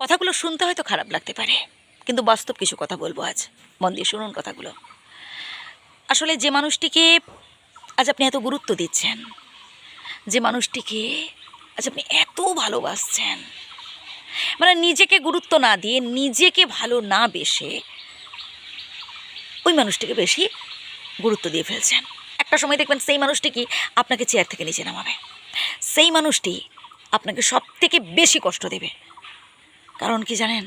কথাগুলো শুনতে হয়তো খারাপ লাগতে পারে, কিন্তু বাস্তব কিছু কথা বলব আজ। মন দিয়ে শুনুন কথাগুলো। আসলে যে মানুষটিকে আজ আপনি এত গুরুত্ব দিচ্ছেন, যে মানুষটিকে আজ আপনি এত ভালোবাসছেন মানে নিজেকে গুরুত্ব না দিয়ে নিজেকে ভালো না বেসে ওই মানুষটিকে বেশি গুরুত্ব দিয়ে ফেলছেন। একটা সময় দেখবেন সেই মানুষটি কি আপনাকে চেয়ার থেকে নিচে নামাবে। সেই মানুষটি আপনাকে সব থেকে বেশি কষ্ট দেবে। কারণ কি জানেন?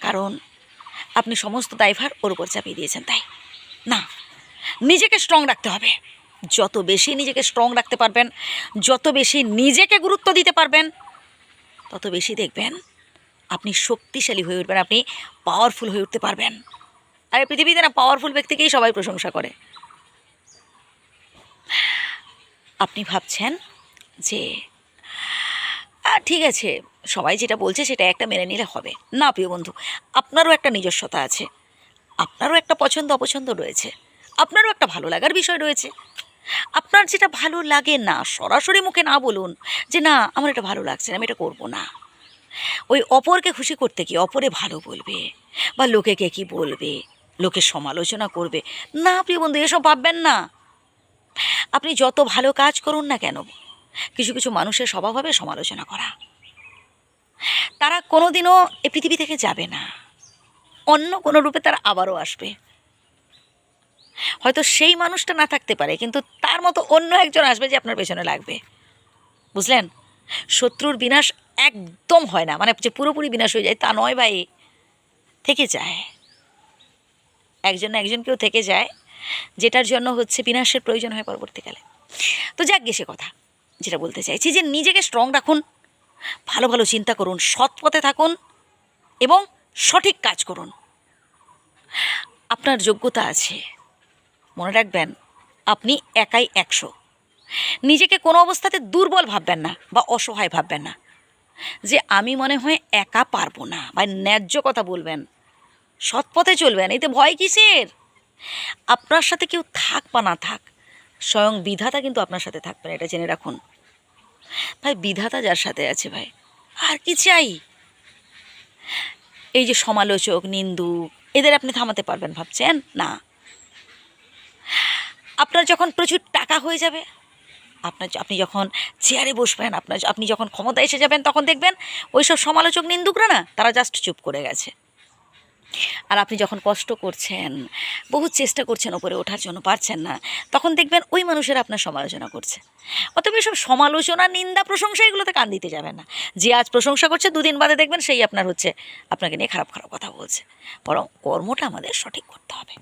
কারণ আপনি সমস্ত ড্রাইভার ওর উপর চাপিয়ে দিয়েছেন, তাই? না, নিজেকে স্ট্রং রাখতে হবে। যত বেশি নিজেকে স্ট্রং রাখতে পারবেন, যত বেশি নিজেকে গুরুত্ব দিতে পারবেন, তত বেশি দেখবেন আপনি শক্তিশালী হয়ে উঠবেন, আপনি পাওয়ারফুল হয়ে উঠতে পারবেন। আর, পৃথিবীতে না পাওয়ারফুল ব্যক্তিকেই সবাই প্রশংসা করে। আপনি ভাবছেন যে ঠিক আছে, সবাই যেটা বলছে সেটা একটা মেনে নিলে হবে। না, প্রিয় বন্ধু, আপনারও একটা নিজস্বতা আছে। আপনারও একটা পছন্দ অপছন্দ রয়েছে। আপনারও একটা ভালো লাগার বিষয় রয়েছে। আপনার যেটা ভালো লাগে না, সরাসরি মুখে না বলুন যে, না, আমার এটা ভালো লাগছে না, আমি এটা করব না। ওই অপরকে খুশি করতে কি অপরে ভালো বলবে বা লোকে কে কী বলবে, লোকে সমালোচনা করবে। না, প্রিয় বন্ধু, এসব ভাববেন না। আপনি যত ভালো কাজ করুন না কেন, কিছু কিছু মানুষের স্বভাব হবে সমালোচনা করা। তারা কোনোদিনও এ পৃথিবী থেকে যাবে না। অন্য কোনো রূপে তারা আবারও আসবে। হয়তো সেই মানুষটা না থাকতে পারে, কিন্তু তার মতো অন্য একজন আসবে যে আপনার পেছনে লাগবে। বুঝলেন? শত্রুর বিনাশ একদম হয় না। মানে যে পুরোপুরি বিনাশ হয়ে যায় তা নয় ভাই। থেকে যায়। একজন না একজন কেউ থেকে যায়, যেটার জন্য হচ্ছে বিনাশের প্রয়োজন হয় পরবর্তীকালে। তো যাক গে সে কথা, যেটা বলতে চাইছি যে নিজেকে স্ট্রং রাখুন। ভালো ভালো চিন্তা করুন, সৎ পথে থাকুন এবং সঠিক কাজ করুন। আপনার যোগ্যতা আছে। মনে রাখবেন, আপনি একাই একশো। নিজেকে কোনো অবস্থাতে দুর্বল ভাববেন না বা অসহায় ভাববেন না। যে আমি মনে হয় একা পারব না বা ন্যায্য কথা বলবেন, সৎ পথে চলবেন, এতে ভয় কিসের? আপনার সাথে কেউ থাক বা না থাক, স্বয়ং বিধাতা কিন্তু আপনার সাথে থাকবেন, এটা জেনে রাখুন। ভাই, বিধাতা যার সাথে আছে ভাই। আর কি চাই? এই যে সমালোচক নিন্দু এদের আপনি থামাতে পারবেন ভাবছেন? না। আপনার যখন প্রচুর টাকা হয়ে যাবে, আপনার আপনি যখন চেয়ারে বসবেন, আপনার আপনি যখন ক্ষমতা এসে যাবেন, তখন দেখবেন ওইসব সমালোচক, নিন্দুকরা না, তারা জাস্ট চুপ করে গেছে। আর আপনি যখন কষ্ট করছেন বহু চেষ্টা করছেন ওপরে ওঠার জন্য, পারছেন না। তখন দেখবেন ওই মানুষের আপনার সমালোচনা করছে। অতএব এসব সমালোচনা, নিন্দা, প্রশংসা এগুলোতে কান দিতে যাবেন না। যে আজ প্রশংসা করছে, দুদিন বাদে দেখবেন সেই আপনার হচ্ছে আপনাকে নিয়ে খারাপ খারাপ কথা বলছে। বরং কর্মটা আমাদের সঠিক করতে হবে।